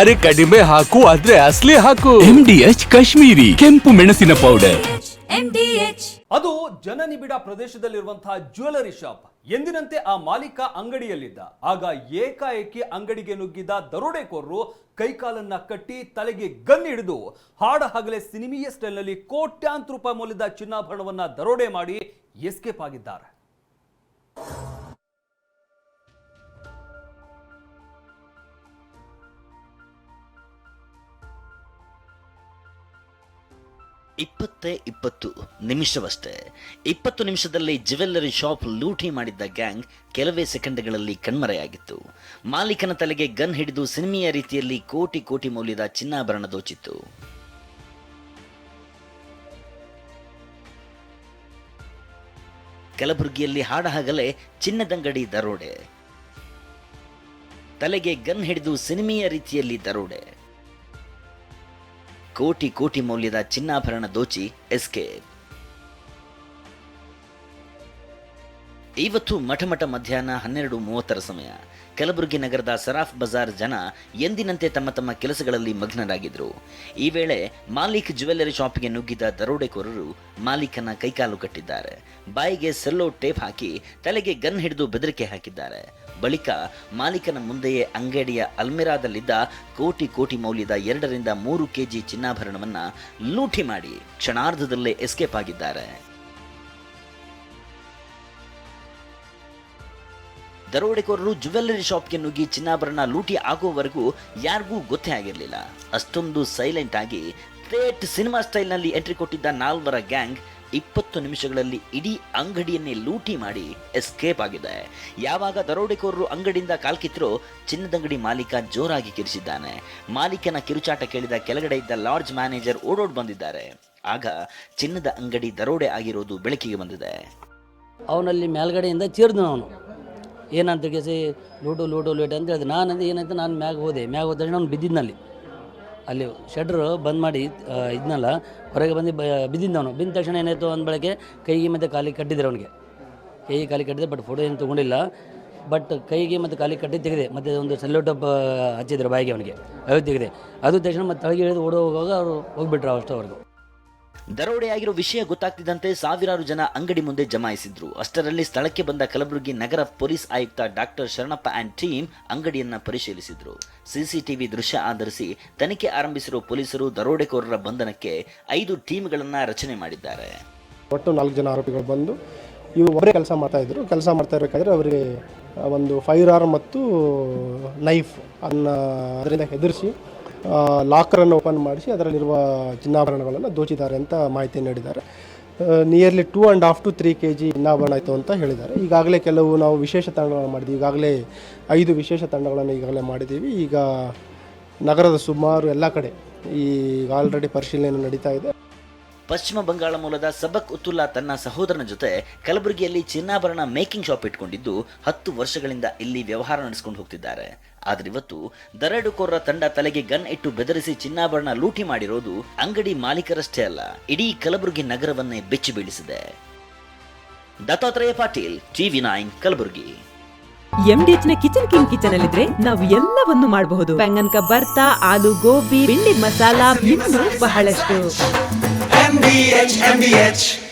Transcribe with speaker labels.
Speaker 1: ಅರೆ ಕಡಿಮೆ ಹಾಕು ಆದ್ರೆ ಅಸ್ಲಿ ಹಾಕು.
Speaker 2: ಡಿ ಎಚ್ ಕಾಶ್ಮೀರಿ ಕೆಂಪು ಮೆಣಸಿನ ಪೌಡರ್
Speaker 3: ಅದು ಜನನಿಬಿಡ ಪ್ರದೇಶದಲ್ಲಿರುವಂತಹ ಜ್ಯುವೆಲರಿ ಶಾಪ್ ಎಂದಿನಂತೆ ಆ ಮಾಲೀಕ ಅಂಗಡಿಯಲ್ಲಿದ್ದ. ಆಗ ಏಕಾಏಕಿ ಅಂಗಡಿಗೆ ನುಗ್ಗಿದ ದರೋಡೆಕೋರರು ಕೈಕಾಲನ್ನ ಕಟ್ಟಿ ತಲೆಗೆ ಗನ್ ಹಿಡಿದು ಹಾಡ ಹಗಲೇ ಸಿನಿಮೀಯ ಸ್ಟೈಲ್ನಲ್ಲಿ ಕೋಟ್ಯಾಂತರ ರೂಪಾಯಿ ಮೌಲ್ಯದ ಚಿನ್ನಾಭರಣವನ್ನ ದರೋಡೆ ಮಾಡಿ ಎಸ್ಕೇಪ್ ಆಗಿದ್ದಾರೆ.
Speaker 4: ಇಪ್ಪತ್ತೇ ಇಪ್ಪತ್ತು ನಿಮಿಷವಷ್ಟೇ. ಇಪ್ಪತ್ತು ನಿಮಿಷದಲ್ಲಿ ಜ್ಯುವೆಲ್ಲರಿ ಶಾಪ್ ಲೂಟಿ ಮಾಡಿದ್ದ ಗ್ಯಾಂಗ್ ಕೆಲವೇ ಸೆಕೆಂಡ್ಗಳಲ್ಲಿ ಕಣ್ಮರೆಯಾಗಿತ್ತು. ಮಾಲೀಕನ ತಲೆಗೆ ಗನ್ ಹಿಡಿದು ಸಿನಿಮೆಯ ರೀತಿಯಲ್ಲಿ ಕೋಟಿ ಕೋಟಿ ಮೌಲ್ಯದ ಚಿನ್ನಾಭರಣ ದೋಚಿತ್ತು. ಕಲಬುರಗಿಯಲ್ಲಿ ಹಾಡಹಗಲೇ ಚಿನ್ನದಂಗಡಿ ದರೋಡೆ. ತಲೆಗೆ ಗನ್ ಹಿಡಿದು ಸಿನಿಮೆಯ ರೀತಿಯಲ್ಲಿ ದರೋಡೆ. ಕೋಟಿ ಕೋಟಿ ಮೌಲ್ಯದ ಚಿನ್ನಾಭರಣ ದೋಚಿ ಎಸ್ಕೇಪ್. ಇವತ್ತು ಮಠಮಠ ಮಧ್ಯಾಹ್ನ ಹನ್ನೆರಡು ಮೂವತ್ತರ ಸಮಯ. ಕಲಬುರಗಿ ನಗರದ ಸರಾಫ್ ಬಜಾರ್ ಜನ ಎಂದಿನಂತೆ ತಮ್ಮ ತಮ್ಮ ಕೆಲಸಗಳಲ್ಲಿ ಮಗ್ನರಾಗಿದ್ದರು. ಈ ವೇಳೆ ಮಾಲೀಕ್ ಜ್ಯುವೆಲ್ಲರಿ ಶಾಪ್ಗೆ ನುಗ್ಗಿದ ದರೋಡೆಕೋರರು ಮಾಲೀಕನ ಕೈಕಾಲು ಕಟ್ಟಿದ್ದಾರೆ. ಬಾಯಿಗೆ ಸೆಲ್ಲೋ ಟೇಪ್ ಹಾಕಿ ತಲೆಗೆ ಗನ್ ಹಿಡಿದು ಬೆದರಿಕೆ ಹಾಕಿದ್ದಾರೆ. ಬಳಿಕ ಮಾಲೀಕನ ಮುಂದೆಯೇ ಅಂಗಡಿಯ ಅಲ್ಮಿರಾದಲ್ಲಿದ್ದ ಕೋಟಿ ಕೋಟಿ ಮೌಲ್ಯದ ಎರಡರಿಂದ ಮೂರು ಕೆಜಿ ಚಿನ್ನಾಭರಣವನ್ನ ಲೂಟಿ ಮಾಡಿ ಕ್ಷಣಾರ್ಧದಲ್ಲೇ ಎಸ್ಕೇಪ್ ಆಗಿದ್ದಾರೆ. ದರೋಡೆಕೋರರು ಜ್ಯುವೆಲ್ಲರಿ ಶಾಪ್ಗೆ ನುಗ್ಗಿ ಚಿನ್ನಾಭರಣ ಲೂಟಿ ಆಗುವವರೆಗೂ ಯಾರಿಗೂ ಗೊತ್ತೇ ಆಗಿರಲಿಲ್ಲ. ಅಷ್ಟೊಂದು ಸೈಲೆಂಟ್ ಆಗಿ ಗ್ರೇಟ್ ಸಿನಿಮಾ ಸ್ಟೈಲ್ನಲ್ಲಿ ಎಂಟ್ರಿ ಕೊಟ್ಟಿದ್ದ ನಾಲ್ವರ ಗ್ಯಾಂಗ್ ಇಪ್ಪತ್ತು ನಿಮಿಷಗಳಲ್ಲಿ ಇಡೀ ಅಂಗಡಿಯನ್ನೇ ಲೂಟಿ ಮಾಡಿ ಎಸ್ಕೇಪ್ ಆಗಿದೆ. ಯಾವಾಗ ದರೋಡೆಕೋರರು ಅಂಗಡಿಯಿಂದ ಕಾಲ್ಕಿತ್ರೋ ಚಿನ್ನದಂಗಡಿ ಮಾಲೀಕ ಜೋರಾಗಿ ಕಿರಿಸಿದ್ದಾನೆ. ಮಾಲೀಕನ ಕಿರುಚಾಟ ಕೇಳಿದ ಕೆಳಗಡೆ ಇದ್ದ ಲಾಡ್ಜ್ ಮ್ಯಾನೇಜರ್ ಓಡೋಡ್ ಬಂದಿದ್ದಾರೆ. ಆಗ ಚಿನ್ನದ ಅಂಗಡಿ ದರೋಡೆ ಆಗಿರೋದು ಬೆಳಕಿಗೆ ಬಂದಿದೆ.
Speaker 5: ಅವನಲ್ಲಿ ಮೇಲ್ಗಡೆಯಿಂದ ಚೀರ್ದು ಅವನು. ಏನಂತ ಕೇಸಿ ಲೂಡು ಲೂಡು ಲೂಟು ಅಂತ ಹೇಳಿದೆ ನಾನು ಅಂದರೆ ಏನಂತ ನಾನು ಮ್ಯಾಗ ಹೋದೆ. ಮ್ಯಾಗ ಹೋದ ತಕ್ಷಣ ಅವ್ನು ಬಿದ್ದಿದ್ನಲ್ಲಿ. ಅಲ್ಲಿ ಶಟ್ರು ಬಂದ್ ಮಾಡಿ ಇದನ್ನಲ್ಲ ಹೊರಗೆ ಬಂದು ಬಿದ್ದಿದ್ದ ಅವನು. ಬಿದ್ದ ತಕ್ಷಣ ಏನಾಯಿತು ಅಂದ ಬೆಳಗ್ಗೆ, ಕೈಗೆ ಮತ್ತು ಕಾಲಿಗೆ ಕಟ್ಟಿದ್ರು ಅವನಿಗೆ. ಕೈಗೆ ಕಾಲಿಗೆ ಕಟ್ಟಿದೆ ಬಟ್ ಫೋಟೋ ಏನು ತೊಗೊಂಡಿಲ್ಲ. ಬಟ್ ಕೈಗೆ ಮತ್ತು ಕಾಲಿಗೆ ಕಟ್ಟಿ ತೆಗೆದೆ. ಮತ್ತು ಒಂದು ಸೆಲ್ಲೋ ಟಪ್ ಹಚ್ಚಿದ್ರು ಬಾಯಿಗೆ ಅವನಿಗೆ. ಅದು ತೆಗೆದೆ. ಅದು ತಕ್ಷಣ ಮತ್ತೆ ತಳಗೆ ಇಳಿದು ಓಡೋಗುವಾಗ ಅವರು ಹೋಗ್ಬಿಟ್ರು ಅಷ್ಟವರೆಗೂ
Speaker 4: ದರೋಡೆಯಾಗಿರೋ ವಿಷಯ ಗೊತ್ತಾಗ್ತಿದ್ದಂತೆ ಸಾವಿರಾರು ಜನ ಅಂಗಡಿ ಮುಂದೆ ಜಮಾಯಿಸಿದ್ರು. ಅಷ್ಟರಲ್ಲಿ ಸ್ಥಳಕ್ಕೆ ಬಂದ ಕಲಬುರಗಿ ನಗರ ಪೊಲೀಸ್ ಆಯುಕ್ತ ಡಾಕ್ಟರ್ ಶರಣಪ್ಪ ಆ್ಯಂಡ್ ಟೀಮ್ ಅಂಗಡಿಯನ್ನ ಪರಿಶೀಲಿಸಿದ್ರು. ಸಿಸಿಟಿವಿ ದೃಶ್ಯ ಆಧರಿಸಿ ತನಿಖೆ ಆರಂಭಿಸಿರುವ ಪೊಲೀಸರು ದರೋಡೆಕೋರರ ಬಂಧನಕ್ಕೆ ಐದು ಟೀಮ್ಗಳನ್ನು ರಚನೆ ಮಾಡಿದ್ದಾರೆ.
Speaker 6: ಒಟ್ಟು ನಾಲ್ಕು ಜನ ಆರೋಪಿಗಳು ಬಂದು ಇವರು ಒಬ್ಬರೇ ಕೆಲಸ ಮಾಡ್ತಾ ಇದ್ರು. ಕೆಲಸ ಮಾಡ್ತಾ ಇರಬೇಕಾದ್ರೆ ಅವರಿಗೆ ಒಂದು ಫೈರ್ ಆರ್ ಮತ್ತು ನೈಫ್ ಅನ್ನ ಅದರಿಂದ ಹೆದರಿಸಿ ಲಾಕರನ್ನು ಓಪನ್ ಮಾಡಿಸಿ ಅದರಲ್ಲಿರುವ ಚಿನ್ನಾಭರಣಗಳನ್ನು ದೋಚಿದ್ದಾರೆ ಅಂತ ಮಾಹಿತಿ ನೀಡಿದ್ದಾರೆ. Nearly two and half to three K G ಚಿನ್ನಾಭರಣ ಆಯಿತು ಅಂತ ಹೇಳಿದ್ದಾರೆ. ಈಗಾಗಲೇ ಕೆಲವು ನಾವು ವಿಶೇಷ ತಂಡಗಳನ್ನು ಮಾಡಿದ್ವಿ ಈಗಾಗಲೇ ಐದು ವಿಶೇಷ ತಂಡಗಳನ್ನು ಈಗಾಗಲೇ ಮಾಡಿದ್ದೀವಿ. ಈಗ ನಗರದ ಸುಮಾರು ಎಲ್ಲ ಕಡೆ ಈಗ ಆಲ್ರೆಡಿ ಪರಿಶೀಲನೆ ನಡೀತಾ ಇದೆ.
Speaker 4: ಪಶ್ಚಿಮ ಬಂಗಾಳ ಮೂಲದ ಸಬಕ್ ಉತ್ತುಲ್ಲಾ ತನ್ನ ಸಹೋದರನ ಜೊತೆ ಕಲಬುರಗಿಯಲ್ಲಿ ಚಿನ್ನಾಭರಣ ಮೇಕಿಂಗ್ ಶಾಪ್ ಇಟ್ಕೊಂಡಿದ್ದು ಹತ್ತು ವರ್ಷಗಳಿಂದ ಇಲ್ಲಿ ವ್ಯವಹಾರ ನಡೆಸಿಕೊಂಡು ಹೋಗ್ತಿದ್ದಾರೆ. ಆದರೆ ಇವತ್ತು ದರಡುಕೋರರ ತಂಡ ತಲೆಗೆ ಗನ್ ಇಟ್ಟು ಬೆದರಿಸಿ ಚಿನ್ನಾಭರಣ ಲೂಟಿ ಮಾಡಿರೋದು ಅಂಗಡಿ ಮಾಲೀಕರಷ್ಟೇ ಅಲ್ಲ ಇಡೀ ಕಲಬುರಗಿ ನಗರವನ್ನೇ ಬೆಚ್ಚಿ ಬೀಳಿಸಿದೆ. Dattatreya Patil TV nine Kalaburagi.
Speaker 7: ಎಂಡಿಎಚ್ನ kitchen king kitchen ಅಲ್ಲಿದ್ರೆ ನಾವು ಎಲ್ಲವನ್ನು ಮಾಡಬಹುದು. ಬೆಂಗನ್ಕ ಬರ್ತಾ ಆಲೂ ಗೋಬಿ ಬಿಂಡಿ ಮಸಾಲಾ ಇನ್ನೂ ಬಹಳಷ್ಟು.
Speaker 8: MVH, MVH.